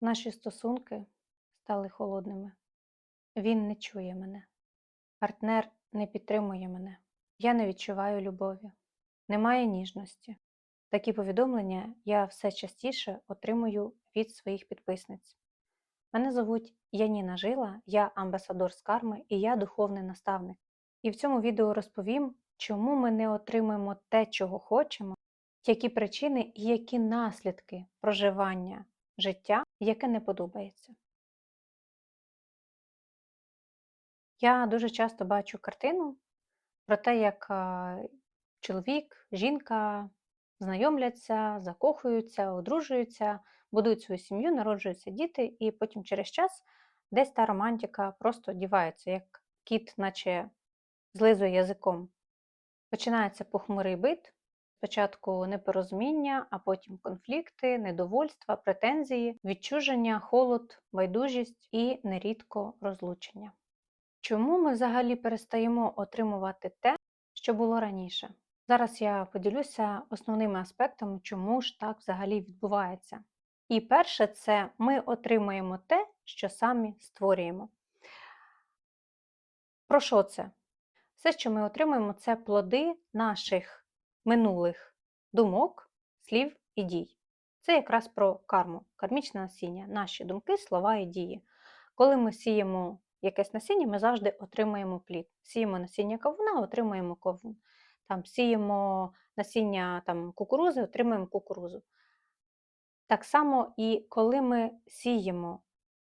Наші стосунки стали холодними. Він не чує мене. Партнер не підтримує мене. Я не відчуваю любові. Немає ніжності. Такі повідомлення я все частіше отримую від своїх підписниць. Мене звуть Яніна Жила, я амбасадор з карми і я духовний наставник. І в цьому відео розповім, чому ми не отримуємо те, чого хочемо, які причини і які наслідки проживання життя, яке не подобається. Я дуже часто бачу картину про те, як чоловік, жінка знайомляться, закохуються, одружуються, будують свою сім'ю, народжуються діти, і потім через час десь та романтика просто дівається, як кіт, наче злизує язиком. Починається похмурий бит, спочатку непорозуміння, а потім конфлікти, недовольства, претензії, відчуження, холод, байдужість і нерідко розлучення. Чому ми взагалі перестаємо отримувати те, що було раніше? Зараз я поділюся основними аспектами, чому ж так взагалі відбувається. І перше, це ми отримуємо те, що самі створюємо. Про що це? Все, що ми отримуємо, це плоди наших минулих думок, слів і дій. Це якраз про карму, кармічне насіння, наші думки, слова і дії. Коли ми сіємо якесь насіння, ми завжди отримуємо плід. Сіємо насіння кавуна, отримуємо кавун. Там Сіємо насіння там, кукурузи, отримуємо кукурузу. Так само і коли ми сіємо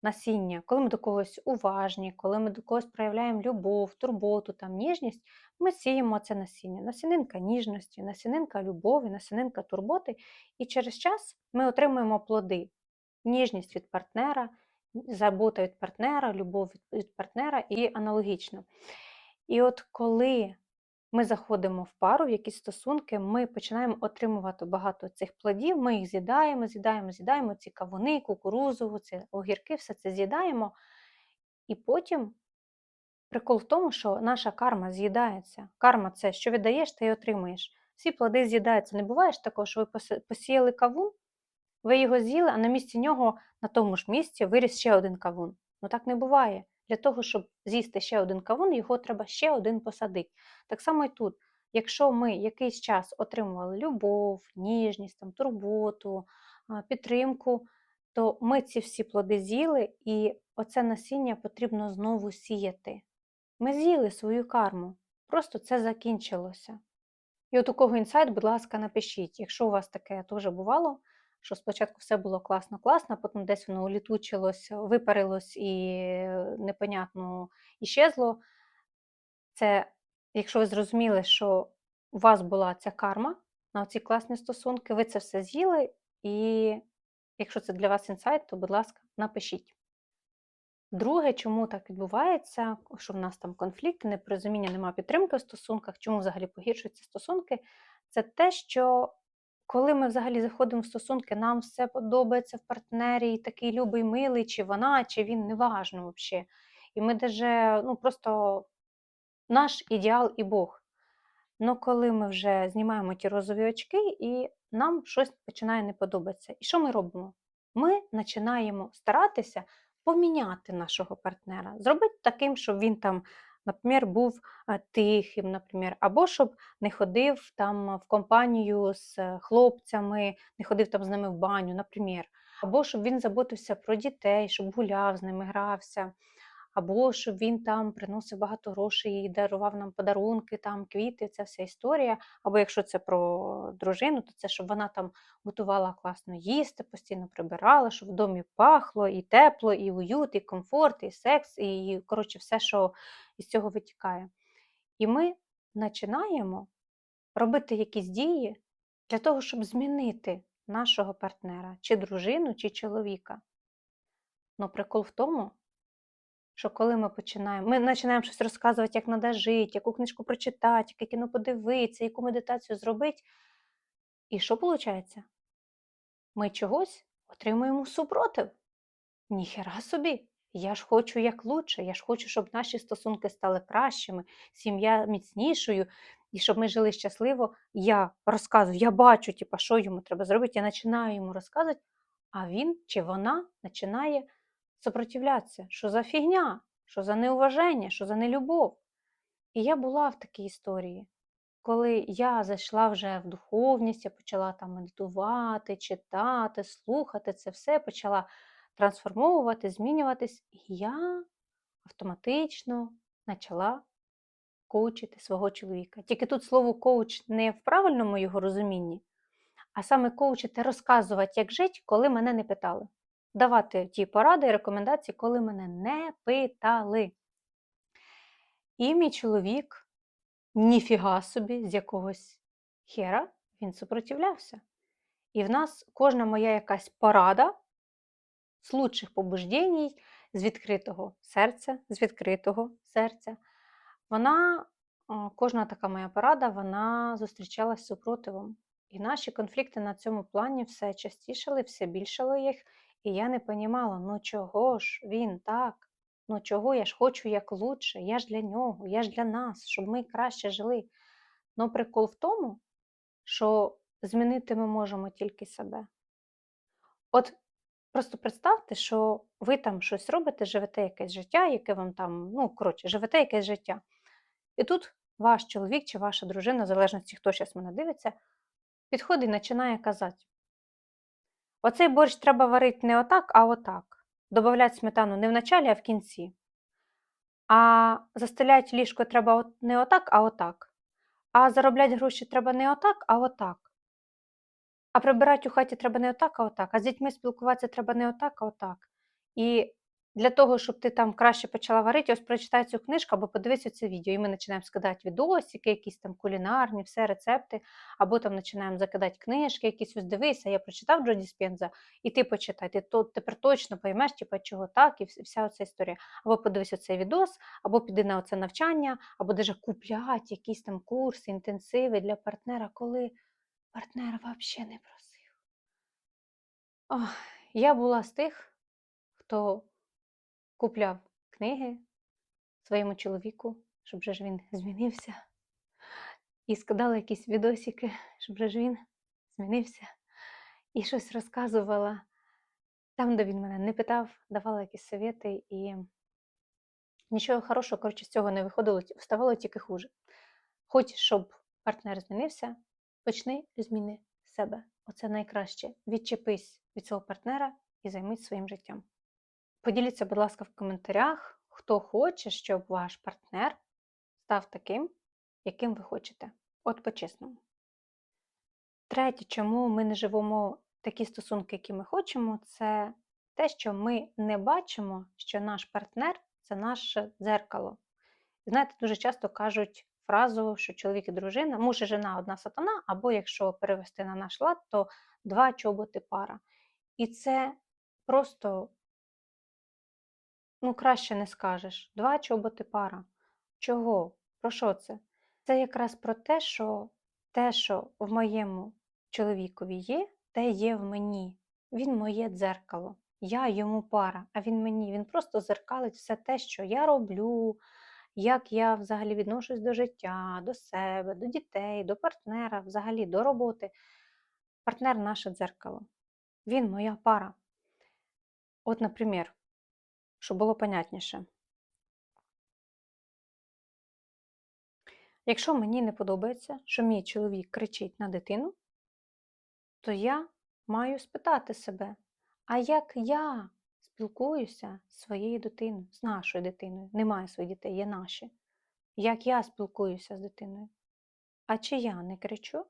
насіння, коли ми до когось уважні, коли ми до когось проявляємо любов, турботу, там, ніжність, ми сіємо це насіння. Насінинка ніжності, насінинка любові, насінинка турботи. І через час ми отримуємо плоди, ніжність від партнера, забота від партнера, любов від партнера і аналогічно. І от коли ми заходимо в пару, в якісь стосунки, ми починаємо отримувати багато цих плодів, ми їх з'їдаємо, з'їдаємо, з'їдаємо ці кавуни, кукурузу, ці огірки, все це з'їдаємо. І потім прикол в тому, що наша карма з'їдається. Карма це що віддаєш, ти і отримуєш. Всі плоди з'їдаються. Не буває ж такого, що ви посіяли кавун, ви його з'їли, а на місці нього на тому ж місці виріс ще один кавун. Ну так не буває. Для того, щоб з'їсти ще один кавун, його треба ще один посадити. Так само і тут, якщо ми якийсь час отримували любов, ніжність, там, турботу, підтримку, то ми ці всі плоди з'їли, і оце насіння потрібно знову сіяти. Ми з'їли свою карму, просто це закінчилося. І от у кого інсайт, будь ласка, напишіть, якщо у вас таке теж бувало що спочатку все було класно-класно, потім десь воно улітучилось, випарилось і непонятно іщезло. Це, якщо ви зрозуміли, що у вас була ця карма на ці класні стосунки, ви це все з'їли, і якщо це для вас інсайт, то, будь ласка, напишіть. Друге, чому так відбувається, що в нас там конфлікти, непорозуміння, немає підтримки в стосунках, чому взагалі погіршуються стосунки, це те, що коли ми взагалі заходимо в стосунки, нам все подобається в партнері, і такий любий, милий, чи вона, чи він, неважно взагалі. І ми даже, ну просто наш ідеал і Бог. Ну, коли ми вже знімаємо ті розові очки, і нам щось починає не подобатися. І що ми робимо? Ми починаємо старатися поміняти нашого партнера, зробити таким, щоб він там наприклад, був тихим, наприклад, або щоб не ходив там в компанію з е, хлопцями, не ходив там з ними в баню, наприклад, або щоб він заботився про дітей, щоб гуляв з ними, грався або щоб він там приносив багато грошей і дарував нам подарунки, там квіти, ця вся історія. Або якщо це про дружину, то це щоб вона там готувала класно їсти, постійно прибирала, щоб в домі пахло, і тепло, і уют, і комфорт, і секс, і коротше, все, що із цього витікає. І ми починаємо робити якісь дії для того, щоб змінити нашого партнера, чи дружину, чи чоловіка. Ну, прикол в тому, що коли ми починаємо, ми починаємо щось розказувати, як треба жити, яку книжку прочитати, яке кіно подивитися, яку медитацію зробити. І що виходить? Ми чогось отримуємо супротив. Ніхера собі. Я ж хочу як лучше, я ж хочу, щоб наші стосунки стали кращими, сім'я міцнішою, і щоб ми жили щасливо. Я розказую, я бачу, типу, що йому треба зробити, я починаю йому розказувати, а він чи вона починає сопротивлятися. Що за фігня, що за неуваження, що за нелюбов. І я була в такій історії, коли я зайшла вже в духовність, я почала там медитувати, читати, слухати це все, почала трансформовувати, змінюватись, і я автоматично почала коучити свого чоловіка. Тільки тут слово коуч не в правильному його розумінні, а саме коучити, розказувати, як жити, коли мене не питали. Давати ті поради і рекомендації, коли мене не питали. І мій чоловік, ніфіга собі, з якогось хера, він супротивлявся. І в нас кожна моя якась порада з лучших побуждень, з відкритого серця, з відкритого серця, вона, кожна така моя порада, вона зустрічалась з супротивом. І наші конфлікти на цьому плані все частішали, все більшало їх. І я не понімала, ну чого ж він так? Ну чого я ж хочу як лучше, я ж для нього, я ж для нас, щоб ми краще жили. Ну прикол в тому, що змінити ми можемо тільки себе. От просто представте, що ви там щось робите, живете якесь життя, яке вам там, ну, коротше, живете якесь життя. І тут ваш чоловік чи ваша дружина, в залежності, хто зараз мене дивиться, підходить і починає казати: оцей борщ треба варити не отак, а отак. Добавляти сметану не в началі, а в кінці. А застеляти ліжко треба не отак, а отак. А заробляти гроші треба не отак, а отак. А прибирати у хаті треба не отак, а отак. А з дітьми спілкуватися треба не отак, а отак. І для того, щоб ти там краще почала варити, ось прочитай цю книжку або подивися це відео. І ми починаємо скидати відосики, якісь там кулінарні, все рецепти, або там починаємо закидати книжки, якісь ось дивися, я прочитав Джо Діспенза, і ти почитай. Ти то тепер точно поймеш, типу, чого так, і вся оця історія. Або подивись оцей відос, або піди на оце навчання, або даже куплять якісь там курси, інтенсиви для партнера, коли партнер взагалі не просив. Ох, я була з тих, хто купляв книги своєму чоловіку, щоб же ж він змінився. І скидала якісь відосики, щоб же ж він змінився. І щось розказувала там, де він мене не питав, давала якісь совєти, і нічого хорошого, коротше, з цього не виходило, ставало тільки хуже. Хоч щоб партнер змінився, почни зміни себе. Оце найкраще. Відчепись від свого партнера і займись своїм життям. Поділіться, будь ласка, в коментарях, хто хоче, щоб ваш партнер став таким, яким ви хочете. От по-чесному. Третє, чому ми не живемо такі стосунки, які ми хочемо, це те, що ми не бачимо, що наш партнер це наше дзеркало. Знаєте, дуже часто кажуть фразу, що чоловік і дружина, муж і жена одна сатана, або якщо перевести на наш лад, то два чоботи пара. І це просто ну, краще не скажеш. Два чоботи пара. Чого? Про що це? Це якраз про те, що те, що в моєму чоловікові є, те є в мені. Він моє дзеркало. Я йому пара, а він мені. Він просто зеркалить все те, що я роблю, як я взагалі відношусь до життя, до себе, до дітей, до партнера, взагалі до роботи. Партнер наше дзеркало. Він моя пара. От, наприклад, щоб було понятніше. Якщо мені не подобається, що мій чоловік кричить на дитину, то я маю спитати себе, а як я спілкуюся з своєю дитиною, з нашою дитиною? Немає своїх дітей, є наші. Як я спілкуюся з дитиною? А чи я не кричу?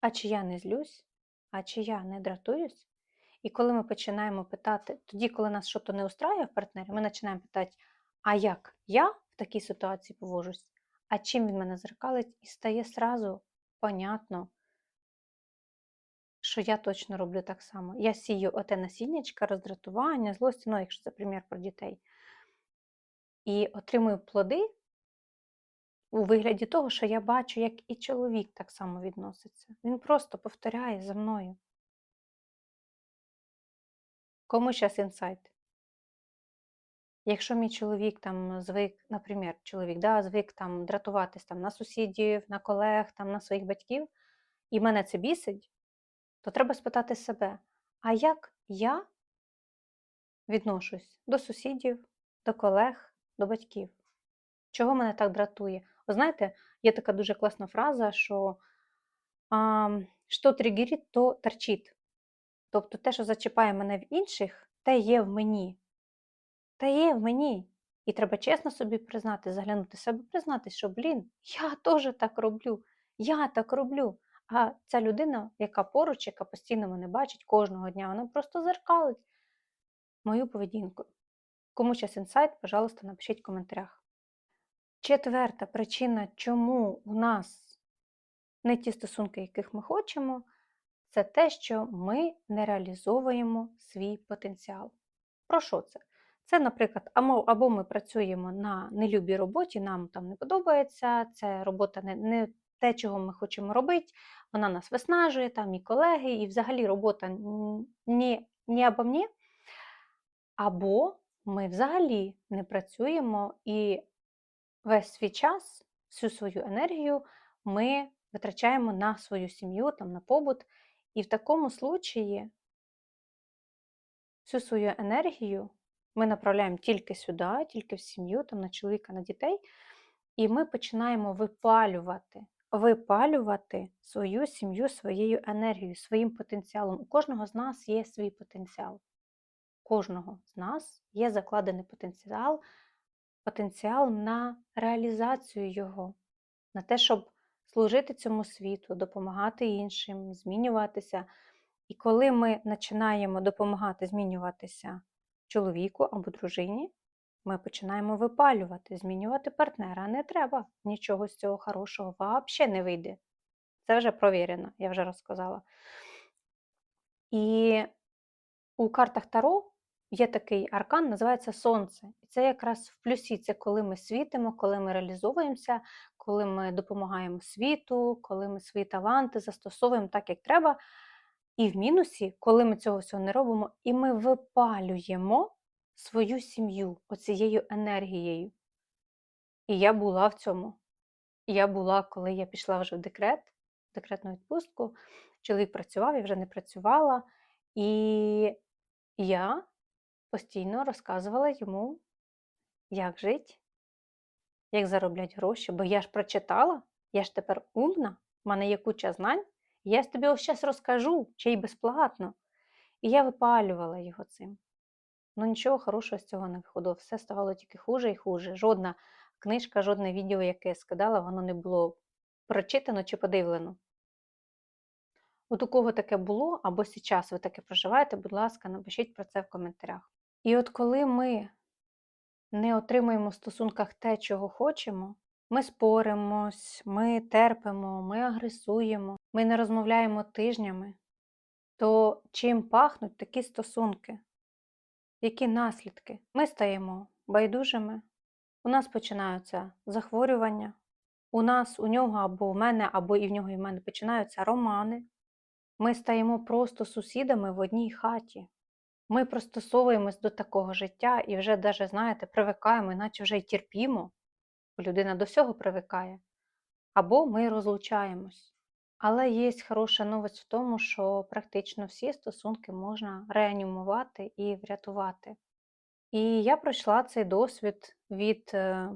А чи я не злюсь? А чи я не дратуюсь? І коли ми починаємо питати, тоді, коли нас щось не устраює в партнері, ми починаємо питати, а як я в такій ситуації поводжусь? А чим він мене зеркалить? І стає сразу понятно, що я точно роблю так само. Я сію оте насіннячка, роздратування, злості, ну, якщо це примір про дітей. І отримую плоди у вигляді того, що я бачу, як і чоловік так само відноситься. Він просто повторяє за мною. Кому зараз інсайт? Якщо мій чоловік там звик, наприклад, чоловік да, звик там дратуватись там, на сусідів, на колег, там, на своїх батьків, і мене це бісить, то треба спитати себе, а як я відношусь до сусідів, до колег, до батьків. Чого мене так дратує? Ви знаєте, є така дуже класна фраза, що а, що тригерить, то торчить. Тобто те, що зачіпає мене в інших, те є в мені. Те є в мені. І треба чесно собі признати, заглянути себе, признати, що, блін, я теж так роблю, я так роблю. А ця людина, яка поруч, яка постійно мене бачить кожного дня, вона просто зеркалить мою поведінку. Кому час інсайт, пожалуйста, напишіть в коментарях. Четверта причина, чому у нас не ті стосунки, яких ми хочемо, це те, що ми не реалізовуємо свій потенціал. Про що це? Це, наприклад, або ми працюємо на нелюбій роботі, нам там не подобається, це робота не, не те, чого ми хочемо робити, вона нас виснажує, там і колеги, і взагалі робота не, не обо мені, або ми взагалі не працюємо і весь свій час, всю свою енергію ми витрачаємо на свою сім'ю, там, на побут. І в такому случаї всю свою енергію ми направляємо тільки сюди, тільки в сім'ю, там, на чоловіка, на дітей, і ми починаємо випалювати, випалювати свою сім'ю своєю енергією, своїм потенціалом. У кожного з нас є свій потенціал. У кожного з нас є закладений потенціал, потенціал на реалізацію його, на те, щоб служити цьому світу, допомагати іншим, змінюватися. І коли ми починаємо допомагати змінюватися чоловіку або дружині, ми починаємо випалювати, змінювати партнера. Не треба нічого з цього хорошого взагалі не вийде. Це вже провірено, я вже розказала. І у картах Таро є такий аркан, називається Сонце. І це якраз в плюсі, це коли ми світимо, коли ми реалізовуємося, коли ми допомагаємо світу, коли ми свої таланти застосовуємо так, як треба. І в мінусі, коли ми цього всього не робимо, і ми випалюємо свою сім'ю оцією енергією. І я була в цьому. Я була, коли я пішла вже в декрет, в декретну відпустку. Чоловік працював, я вже не працювала. І я постійно розказувала йому, як жити, як заробляти гроші, бо я ж прочитала, я ж тепер умна, в мене є куча знань, я тобі ось зараз розкажу, чи й безплатно. І я випалювала його цим. Ну нічого хорошого з цього не виходило. Все ставало тільки хуже і хуже. Жодна книжка, жодне відео, яке я скидала, воно не було прочитано чи подивлено. От у кого таке було, або зараз ви таке проживаєте, будь ласка, напишіть про це в коментарях. І от коли ми не отримуємо в стосунках те, чого хочемо, ми споримось, ми терпимо, ми агресуємо, ми не розмовляємо тижнями, то чим пахнуть такі стосунки? Які наслідки? Ми стаємо байдужими, у нас починаються захворювання, у нас, у нього або у мене, або і в нього і в мене починаються романи. Ми стаємо просто сусідами в одній хаті. Ми пристосовуємось до такого життя і вже, даже, знаєте, привикаємо, іначе вже й терпімо, бо людина до всього привикає. Або ми розлучаємось. Але є хороша новость в тому, що практично всі стосунки можна реанімувати і врятувати. І я пройшла цей досвід від е,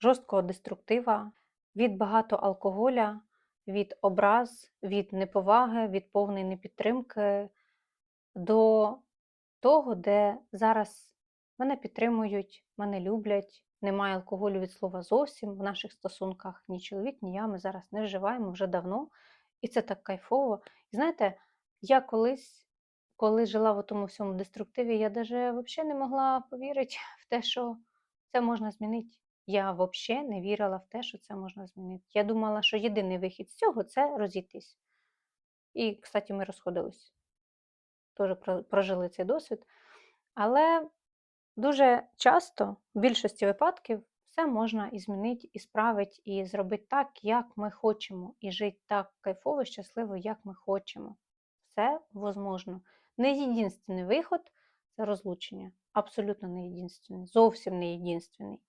жорсткого деструктива, від багато алкоголя, від образ, від неповаги, від повної непідтримки до того, де зараз мене підтримують, мене люблять, немає алкоголю від слова зовсім в наших стосунках ні чоловік, ні я. Ми зараз не вживаємо вже давно, і це так кайфово. І знаєте, я колись, коли жила в тому всьому деструктиві, я навіть взагалі не могла повірити в те, що це можна змінити. Я взагалі не вірила в те, що це можна змінити. Я думала, що єдиний вихід з цього це розійтись. І, кстати, ми розходились. Теж прожили цей досвід. Але дуже часто, в більшості випадків, все можна і змінити, і справити, і зробити так, як ми хочемо, і жити так кайфово, щасливо, як ми хочемо. Все возможно. Не єдинственний виход це розлучення. Абсолютно не єдинственний, зовсім не єдинственний.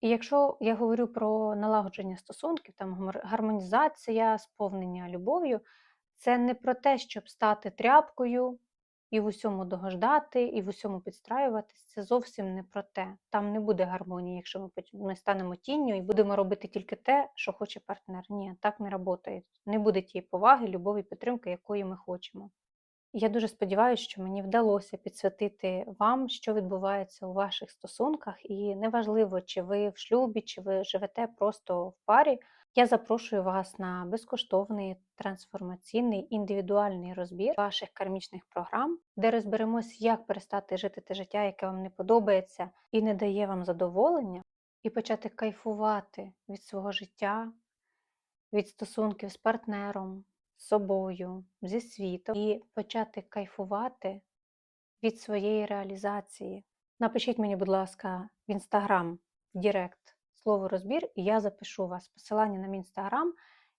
І якщо я говорю про налагодження стосунків, там гармонізація, сповнення любов'ю, Це не про те, щоб стати тряпкою і в усьому догождати, і в усьому підстраюватись. Це зовсім не про те. Там не буде гармонії, якщо ми, ми станемо тінню і будемо робити тільки те, що хоче партнер. Ні, так не працює. Не буде тієї поваги, любові, підтримки, якої ми хочемо. Я дуже сподіваюся, що мені вдалося підсвітити вам, що відбувається у ваших стосунках, і неважливо, чи ви в шлюбі, чи ви живете просто в парі. Я запрошую вас на безкоштовний трансформаційний індивідуальний розбір ваших кармічних програм, де розберемось, як перестати жити те життя, яке вам не подобається і не дає вам задоволення, і почати кайфувати від свого життя, від стосунків з партнером, з собою, зі світом, і почати кайфувати від своєї реалізації. Напишіть мені, будь ласка, в інстаграм, в Дірект слово розбір, і я запишу вас. Посилання на мій інстаграм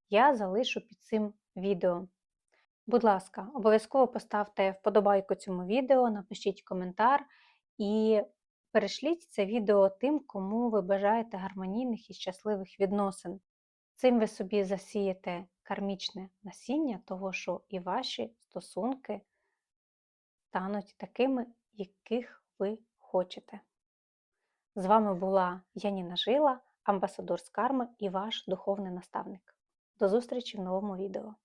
я залишу під цим відео. Будь ласка, обов'язково поставте вподобайку цьому відео, напишіть коментар і перешліть це відео тим, кому ви бажаєте гармонійних і щасливих відносин. Цим ви собі засієте кармічне насіння того, що і ваші стосунки стануть такими, яких ви хочете. З вами була Яніна Жила, амбасадор з карми і ваш духовний наставник. До зустрічі в новому відео.